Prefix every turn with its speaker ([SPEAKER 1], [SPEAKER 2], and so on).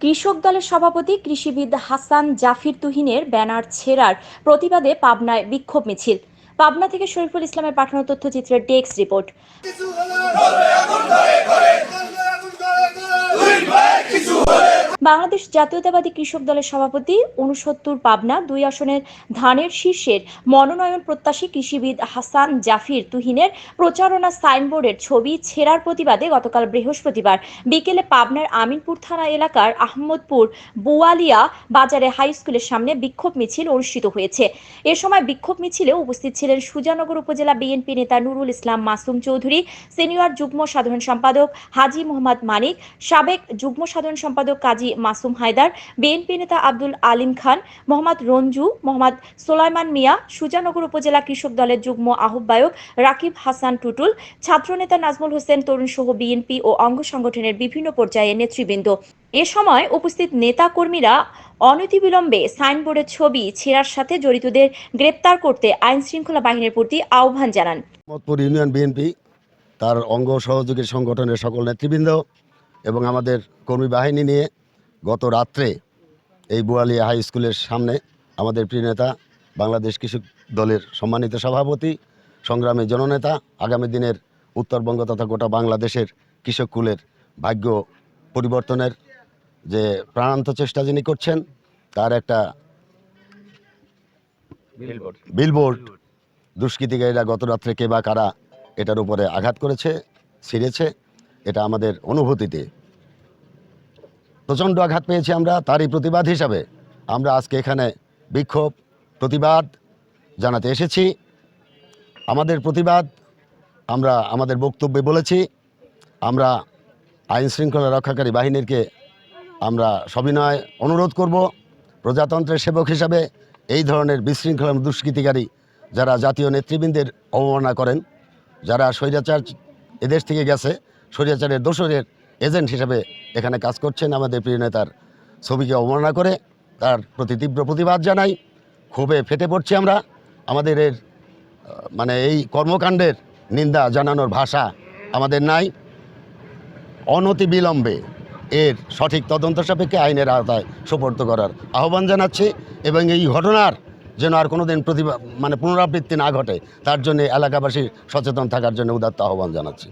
[SPEAKER 1] কৃষক দলের সভাপতি কৃষিবিদ হাসান জাফির তুহিনের ব্যানার ছেড়ার প্রতিবাদে পাবনায় বিক্ষোভ মিছিল। পাবনা থেকে শরীফুল ইসলামের পাঠানো তথ্যচিত্রের ডেস্ক রিপোর্ট। বাংলাদেশ জাতীয়তাবাদী কৃষক দলের সভাপতি উনসত্তর পাবনা দুই আসনের ধানের শীর্ষের মনোনয়ন প্রত্যাশী কৃষিবিদ হাসান জাফির তুহিনের প্রচারণা সাইনবোর্ডের ছবি ছেঁড়ার প্রতিবাদে গতকাল বৃহস্পতিবার বিকেলে পাবনার আমিনপুর থানা এলাকার আহমদপুর বোয়ালিয়া বাজারে হাই স্কুলের সামনে বিক্ষোভ মিছিল অনুষ্ঠিত হয়েছে। এ সময় বিক্ষোভ মিছিলে উপস্থিত ছিলেন সুজানগর উপজেলা বিএনপি নেতা নুরুল ইসলাম মাসুম চৌধুরী, সিনিয়র যুগ্ম সাধারণ সম্পাদক হাজি মোহাম্মদ মানিক, সাবেক যুগ্ম সাধারণ সম্পাদক কাজী মাসুম হায়দার, বিএনপি নেতা আব্দুল আলিম খান, মোহাম্মদ রঞ্জু, মোহাম্মদ সোলাইমান মিয়া, সুজানগর উপজেলা কৃষক দলের যুগ্ম আহ্বায়ক রাকিব হাসান টুটুল ছাত্রনেতা নাজমুল হোসেন তরুণ সহ বিএনপি ও অঙ্গ সংগঠনের বিভিন্ন পর্যায়ে নেতৃবৃন্দ। এ সময় উপস্থিত নেতা কর্মীরা অনতিবিলম্বে সাইনবোর্ডের ছবি ছেঁড়ার সাথে জড়িতদের গ্রেপ্তার করতে আইন শৃঙ্খলা বাহিনীর প্রতি আহ্বান জানান।
[SPEAKER 2] মোহাম্মদপুর ইউনিয়ন বিএনপি, তার অঙ্গ সহযোগী সংগঠনের সকল নেতৃবৃন্দ এবং আমাদের কর্মী বাহিনী নিয়ে গত রাত্রে এই বুয়ালিয়া হাই স্কুলের সামনে আমাদের প্রিয় নেতা বাংলাদেশ কৃষক দলের সম্মানিত সভাপতি সংগ্রামী জননেতা আগামী দিনের উত্তরবঙ্গ তথা গোটা বাংলাদেশের কৃষক কুলের ভাগ্য পরিবর্তনের যে প্রাণান্ত চেষ্টা যিনি করছেন তার একটা বিলবোর্ড দুষ্কৃতিকারীরা গত রাত্রে কে বা কারা এটার উপরে আঘাত করেছে ছিঁড়েছে এটা আমাদের অনুভূতিতে। প্রচণ্ড আঘাত পেয়েছি আমরা, তারই প্রতিবাদ হিসাবে আমরা আজকে এখানে বিক্ষোভ, প্রতিবাদ জানাতে এসেছি। আমাদের প্রতিবাদ, আমরা আমাদের বক্তব্যে বলেছি, আমরা আইন শৃঙ্খলা রক্ষাকারী বাহিনীকে আমরা সবিনয় অনুরোধ করব। প্রজাতন্ত্রের সেবক হিসাবে এই ধরনের বিশৃঙ্খলা দুষ্কৃতিকারী যারা জাতীয় নেতৃবৃন্দের অবমাননা করেন, যারা স্বৈরাচার এদেশ থেকে গেছে, স্বৈরাচারের দোসরের এজেন্ট হিসেবে এখানে কাজ করছেন আমাদের প্রিয় নেতার ছবিকে অবমাননা করে তার প্রতি তীব্র প্রতিবাদ জানাই। ক্ষোভে ফেটে পড়ছি আমরা। আমাদের এর মানে এই কর্মকাণ্ডের নিন্দা জানানোর ভাষা আমাদের নাই। অনতি বিলম্বে এর সঠিক তদন্ত সাপেক্ষে আইনের আওতায় সোপর্দ করার আহ্বান জানাচ্ছি এবং এই ঘটনার যেন আর কোনোদিন প্রতিভা মানে পুনরাবৃত্তি না ঘটে, তার জন্য এলাকাবাসী সচেতন থাকার জন্য উদাত্ত আহ্বান জানাচ্ছি।